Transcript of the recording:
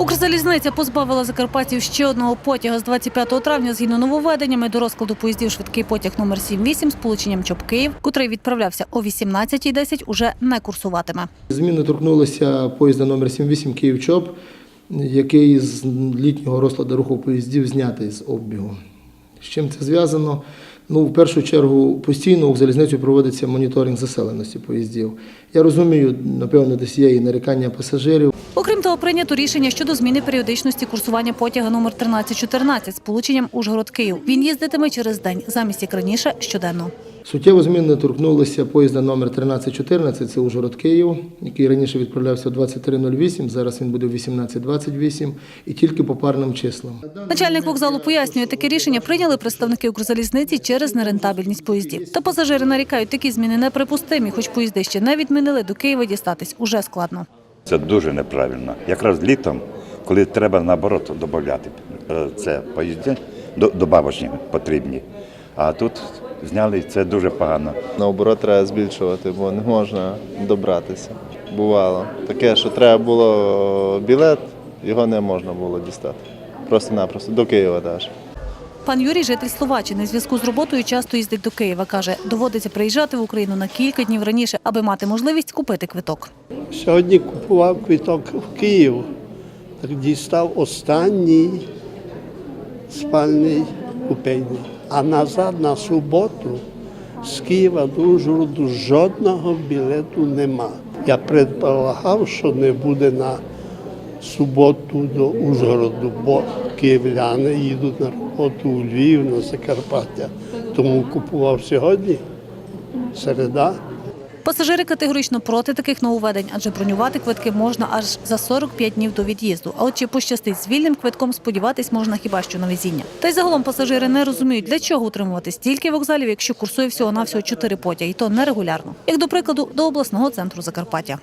Укрзалізниця позбавила закарпатів ще одного потяга з 25 травня згідно нововведеннями до розкладу поїздів швидкий потяг номер 78 з полученням Чоп Київ, котрий відправлявся о 18.10, уже не курсуватиме. Зміни торкнулися поїзда номер 78 Київ-Чоп, який з літнього розкладу руху поїздів знятий з обігу. З чим це зв'язано? Ну, в першу чергу, постійно у залізницю проводиться моніторинг заселеності поїздів. Я розумію, напевно, десь є і нарікання пасажирів. Окрім того, прийнято рішення щодо зміни періодичності курсування потяга номер 1314 з полученням Ужгород-Київ. Він їздитиме через день, замість як раніше щоденно. Суттєво зміни торкнулися поїзда номер 1314, це Ужгород Київ, який раніше відправлявся о 23.08, зараз він буде в 18.28 і тільки по парним числам. Начальник вокзалу пояснює, таке рішення прийняли представники Укрзалізниці через нерентабельність поїздів. Та пасажири нарікають, такі зміни неприпустимі, хоч поїзди ще не відмінили, до Києва дістатись уже складно. Це дуже неправильно. Якраз літом, коли треба наоборот додати е, це поїзди, до- добавочні потрібні. А тут зняли і це дуже погано. Наоборот, треба збільшувати, бо не можна добратися. Бувало таке, що треба було білет, його не можна було дістати. Просто-напросто до Києва навіть. Пан Юрій, житель Словаччини, зв'язку з роботою часто їздить до Києва. Каже, доводиться приїжджати в Україну на кілька днів раніше, аби мати можливість купити квиток. Сьогодні купував квиток в Київ, так дістав останній спальний купейний. А назад на суботу з Києва до Ужгороду жодного білету нема. Я предполагав, що не буде на суботу до Ужгороду, бо київляни їдуть на роботу у Львів, на Закарпаття. Тому купував сьогодні, середа. Пасажири категорично проти таких нововведень, адже бронювати квитки можна аж за 45 днів до від'їзду. А от чи пощастить з вільним квитком, сподіватись можна хіба що на везіння. Та й загалом пасажири не розуміють, для чого утримувати стільки вокзалів, якщо курсує всього навсього 4 потяги, і то нерегулярно, як до прикладу до обласного центру Закарпаття.